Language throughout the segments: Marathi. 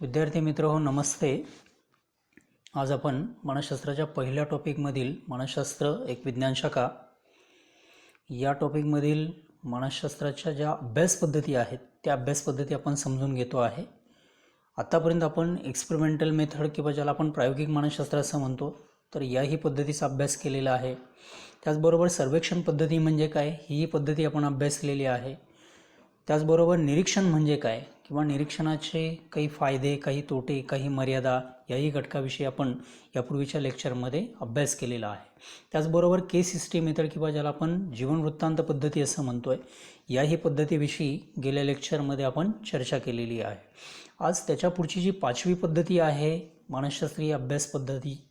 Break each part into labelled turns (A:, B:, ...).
A: विद्यार्थी मित्र हो नमस्ते. आज आपण मानसशास्त्राच्या पहिल्या टॉपिकमधील मानसशास्त्र एक विज्ञान शाखा या टॉपिकमधील मानसशास्त्राच्या ज्या अभ्यास पद्धती आहेत त्या अभ्यास पद्धती आपण समजून घेतो आहे. आत्तापर्यंत आपण एक्सपेरिमेंटल मेथड किंवा ज्याला आपण प्रायोगिक मानसशास्त्र असं म्हणतो तर याही पद्धतीचा अभ्यास केलेला आहे. त्याचबरोबर सर्वेक्षण पद्धती म्हणजे काय ही पद्धती आपण अभ्यासलेली आहे. त्याचबरोबर निरीक्षण म्हणजे काय? किंवा निरीक्षणाचे काही फायदे काही तोटे काही मर्यादा याही घटकाविषयी आपण यापूर्वीच्या लेक्चरमध्ये अभ्यास केलेला आहे. त्याचबरोबर के सिस्टीम मेथड किंवा ज्याला आपण जीवन वृत्तांत पद्धती असं म्हणतो आहे याही पद्धतीविषयी गेल्या लेक्चरमध्ये आपण चर्चा केलेली आहे. आज त्याच्या पुढची जी पाचवी पद्धती आहे मानसशास्त्रीय अभ्यास पद्धती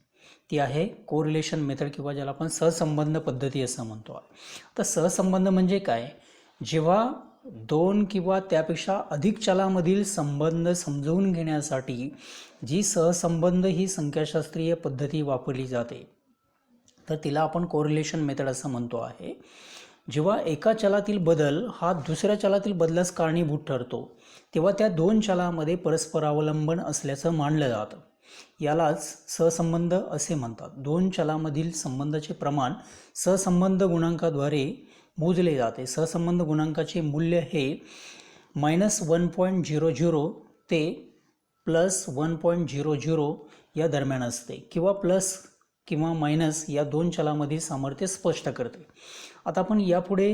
A: ती आहे कोरिलेशन मेथड किंवा ज्याला आपण सहसंबंध पद्धती असं म्हणतो. आहे तर सहसंबंध म्हणजे काय? जेव्हा दोन किंवा त्यापेक्षा अधिक चलामधील संबंध समजवून घेण्यासाठी जी सहसंबंध ही संख्याशास्त्रीय पद्धती वापरली जाते तर तिला आपण कोरिलेशन मेथड असं म्हणतो आहे. जेव्हा एका चलातील बदल हा दुसऱ्या चलातील बदलास कारणीभूत ठरतो तेव्हा त्या दोन चलामध्ये परस्परावलंबन असल्याचं मानलं जातं. यालाच सहसंबंध असे म्हणतात. दोन चलामधील संबंधाचे प्रमाण सहसंबंध गुणांकाद्वारे मोजले जाते. सहसंबंध गुणांकाचे मूल्य हे minus one point zero zero ते plus one point zero zero या दरम्यान असते किंवा प्लस किंवा मायनस या दोन चलामधील सामर्थ्य स्पष्ट करते. आता आपण यापुढे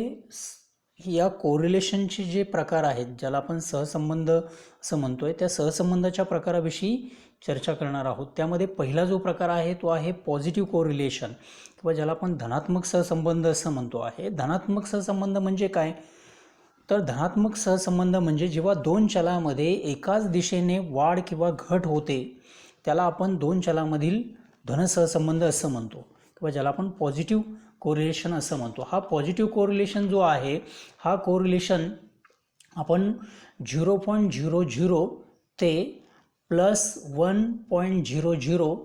A: या कोरिलेशनचे जे प्रकार आहेत ज्याला आपण सहसंबंध असं म्हणतो आहे त्या सहसंबंधाच्या प्रकाराविषयी चर्चा करणार आहोत. त्यामध्ये पहिला जो प्रकार आहे तो आहे पॉझिटिव्ह कोरिलेशन किंवा ज्याला आपण धनात्मक सहसंबंध असं म्हणतो आहे. धनात्मक सहसंबंध म्हणजे काय? तर धनात्मक सहसंबंध म्हणजे जेव्हा दोन चलामध्ये एकाच दिशेने वाढ किंवा घट होते त्याला आपण दोन चलामधील धनसहसंबंध असं म्हणतो. किंवा ज्याला आपण पॉझिटिव्ह कोरिलेशन असं म्हणतो. हा पॉझिटिव्ह कोरिलेशन जो आहे हा कोरिलेशन आपण झिरो पॉईंट झिरो झिरो ते plus one point zero zero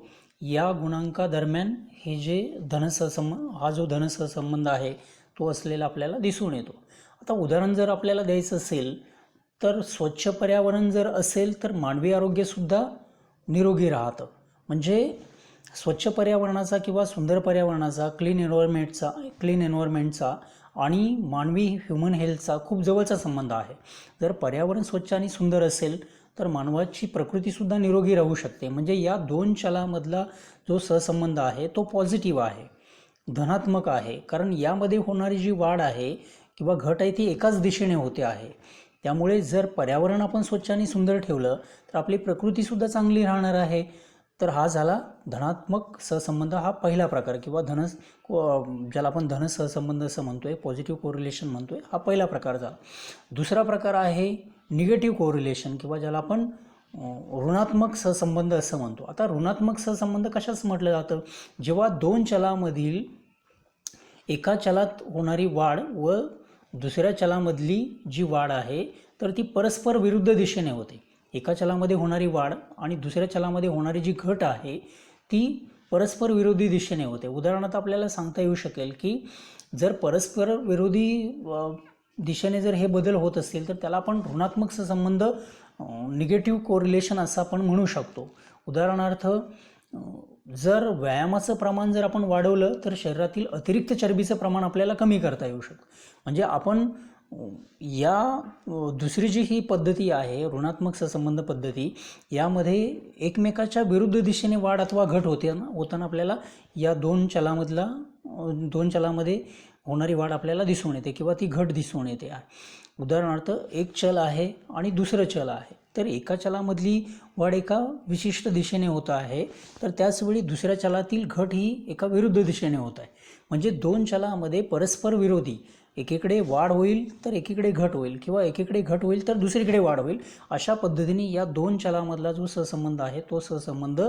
A: या गुणांकादरम्यान हे जे धनसहसंबंध हा जो धनसहसंबंध आहे तो असलेला आपल्याला दिसून येतो. आता उदाहरण जर आपल्याला द्यायचं असेल तर स्वच्छ पर्यावरण जर असेल तर मानवी आरोग्यसुद्धा निरोगी राहतं. म्हणजे स्वच्छ पर्यावरणाचा किंवा सुंदर पर्यावरणाचा क्लीन एन्व्हायरमेंटचा क्लीन एन्व्हायरमेंटचा आणि मानवी ह्युमन हेल्थचा खूप जवळचा संबंध आहे. जर पर्यावरण स्वच्छ आणि सुंदर असेल तर मानवाची प्रकृतीसुद्धा निरोगी राहू शकते. म्हणजे या दोन चलामधला जो सहसंबंध आहे तो पॉझिटिव्ह आहे. धनात्मक आहे. कारण यामध्ये होणारी जी वाढ आहे किंवा घट आहे ती एकाच दिशेने होते आहे. त्यामुळे जर पर्यावरण आपण स्वच्छ आणि सुंदर ठेवलं तर आपली प्रकृतीसुद्धा चांगली राहणार आहे. तर हा झाला धनात्मक सहसंबंध हा पहिला प्रकार किंवा धन को- ज्याला आपण धन सहसंबंध असं म्हणतो आहे पॉझिटिव्ह कोरिलेशन आहे हा पहिला प्रकार झाला. दुसरा प्रकार आहे निगेटिव्ह कोरिलेशन किंवा ज्याला आपण ऋणात्मक सहसंबंध असं म्हणतो. आता ऋणात्मक सहसंबंध कशाच म्हटलं जातं? जेव्हा दोन चलामधील एका चलात होणारी वाढ व दुसऱ्या चलामधली जी वाढ आहे तर ती परस्पर विरुद्ध दिशेने होते. एका चलामध्ये होणारी वाढ आणि दुसऱ्या चलामध्ये होणारी जी घट आहे ती परस्पर विरोधी दिशेने होते. उदाहरणार्थ आपल्याला सांगता येऊ शकेल की जर परस्पर विरोधी दिशेने जर हे बदल होत असतील तर त्याला आपण ऋणात्मक संबंध निगेटिव्ह कोरिलेशन असं आपण म्हणू शकतो. उदाहरणार्थ जर व्यायामाचं प्रमाण जर आपण वाढवलं तर शरीरातील अतिरिक्त चरबीचं प्रमाण आपल्याला कमी करता येऊ शकतं. म्हणजे आपण या दुसरी जी ही पद्धती आहे ऋणात्मक सहसंबंध पद्धती यामध्ये एकमेकाच्या विरुद्ध दिशेने वाढ अथवा घट होते ना होताना आपल्याला या दोन चलामधला दोन चलामध्ये होणारी वाढ आपल्याला दिसून येते किंवा ती घट दिसून येते. आहे उदाहरणार्थ एक चल आहे आणि दुसरं चल आहे. तर एका चलामधली वाढ एका विशिष्ट दिशेने होत आहे तर त्याचवेळी दुसऱ्या चलातील घट ही एका विरुद्ध दिशेने होत आहे. म्हणजे दोन चलामध्ये परस्पर विरोधी एकीकडे वाढ होईल तर एकीकडे घट होईल किंवा एकीकडे घट होईल तर दुसरीकडे वाढ होईल. अशा पद्धतीने या दोन चलामधला जो सहसंबंध आहे तो सहसंबंध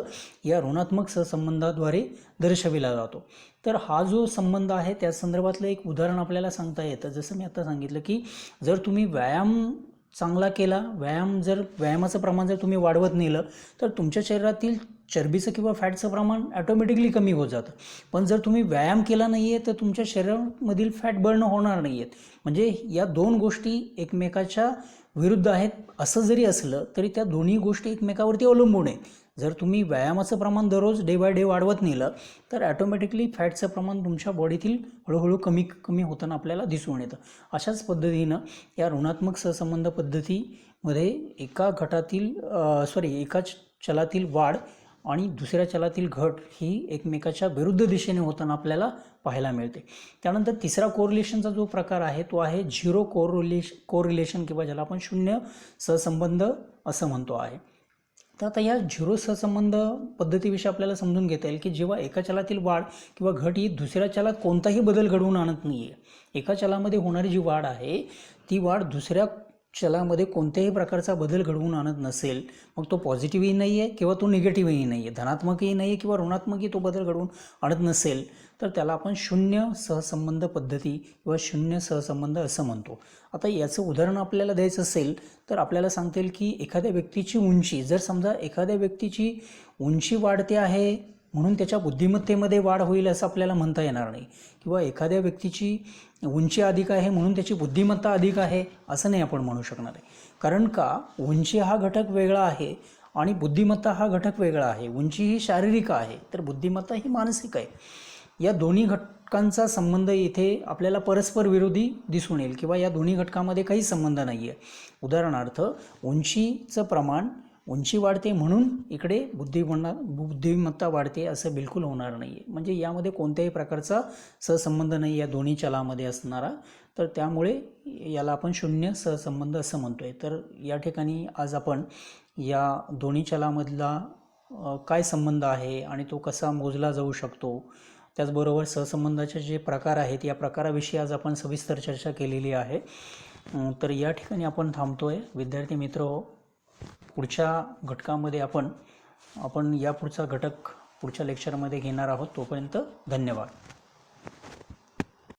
A: या ऋणात्मक सहसंबंधाद्वारे दर्शविला जातो. तर हा जो संबंध आहे त्या संदर्भातलं एक उदाहरण आपल्याला सांगता येतं. जसं मी आता सांगितलं की जर तुम्ही व्यायाम चांगला केला. व्यायाम जर व्यायामाचं प्रमाण जर तुम्ही वाढवत नेलं तर तुमच्या शरीरातील चरबीचं किंवा फॅटचं प्रमाण ॲटोमॅटिकली कमी होत जातं. पण जर तुम्ही व्यायाम केला नाही आहे तर तुमच्या शरीरामधील फॅट बर्न होणार नाही आहेत म्हणजे या दोन गोष्टी एकमेकाच्या विरुद्ध आहेत असं जरी असलं तरी त्या दोन्ही गोष्टी एकमेकावरती अवलंबून आहेत. जर तुम्ही व्यायामाचं प्रमाण दररोज डे बाय डे वाढवत नेलं तर ॲटोमॅटिकली फॅटचं प्रमाण तुमच्या बॉडीतील हळूहळू कमी कमी होताना आपल्याला दिसून येतं. अशाच पद्धतीनं या ऋणात्मक सहसंबंध पद्धतीमध्ये एका गटातील सॉरी एकाच चलातील वाढ आणि दुसऱ्या चलातील घट ही एकमेकाच्या विरुद्ध दिशेने होताना आपल्याला पाहायला मिळते. त्यानंतर तिसरा कोरिलेशनचा जो प्रकार आहे तो आहे झिरो कोरिलेश कोरिलेशन किंवा ज्याला आपण शून्य सहसंबंध असं म्हणतो आहे. तर आता या झिरो सहसंबंध पद्धतीविषयी आपल्याला समजून घेता येईल की जेव्हा एका चलातील वाढ किंवा घट ही दुसऱ्या चलात कोणताही बदल घडवून आणत नाही आहे एका चलामध्ये होणारी जी वाढ आहे ती वाढ दुसऱ्या चलामध्ये कोणत्याही प्रकारचा बदल घडवून आणत नसेल मग तो पॉझिटिव्हही नाही आहे किंवा तो निगेटिव्हही नाही आहे धनात्मकही नाही आहे किंवा ऋणात्मकही तो बदल घडवून आणत नसेल तर त्याला आपण शून्य सहसंबंध पद्धती किंवा शून्य सहसंबंध असं म्हणतो. आता याचं उदाहरण आपल्याला द्यायचं असेल तर आपल्याला सांगता येईल की एखाद्या व्यक्तीची उंची जर समजा एखाद्या व्यक्तीची उंची वाढते आहे म्हणून त्याच्या बुद्धिमत्तेमध्ये वाढ होईल असं आपल्याला म्हणता येणार नाही. किंवा एखाद्या व्यक्तीची उंची अधिक आहे म्हणून त्याची बुद्धिमत्ता अधिक आहे असं नाही आपण म्हणू शकणार आहे. कारण का? उंची हा घटक वेगळा आहे आणि बुद्धिमत्ता हा घटक वेगळा आहे. उंची ही शारीरिक आहे तर बुद्धिमत्ता ही मानसिक आहे. या दोन्ही घटकांचा संबंध इथे आपल्याला परस्पर विरोधी दिसून येईल किंवा या दोन्ही घटकामध्ये काही संबंध नाही आहे उदाहरणार्थ उंचीचं प्रमाण उंची वाढते म्हणून इकडे बुद्धिमत्ता बुद्धिमत्ता वाढते असं बिलकुल होणार नाही आहे म्हणजे यामध्ये कोणत्याही प्रकारचा सहसंबंध नाही या दोन्ही चलामध्ये असणारा. तर त्यामुळे याला आपण शून्य सहसंबंध असं म्हणतो आहे तर या ठिकाणी आज आपण या दोन्ही चलामधला काय संबंध आहे आणि तो कसा मोजला जाऊ शकतो त्याचबरोबर सहसंबंधाचे जे प्रकार आहेत या प्रकाराविषयी आज आपण सविस्तर चर्चा केलेली आहे. तर या ठिकाणी आपण थांबतो आहे विद्यार्थी मित्र हो पुढच्या घटकामध्ये आपण आपण या पुढचा घटक पुढच्या लेक्चरमध्ये घेणार आहोत. तोपर्यंत धन्यवाद.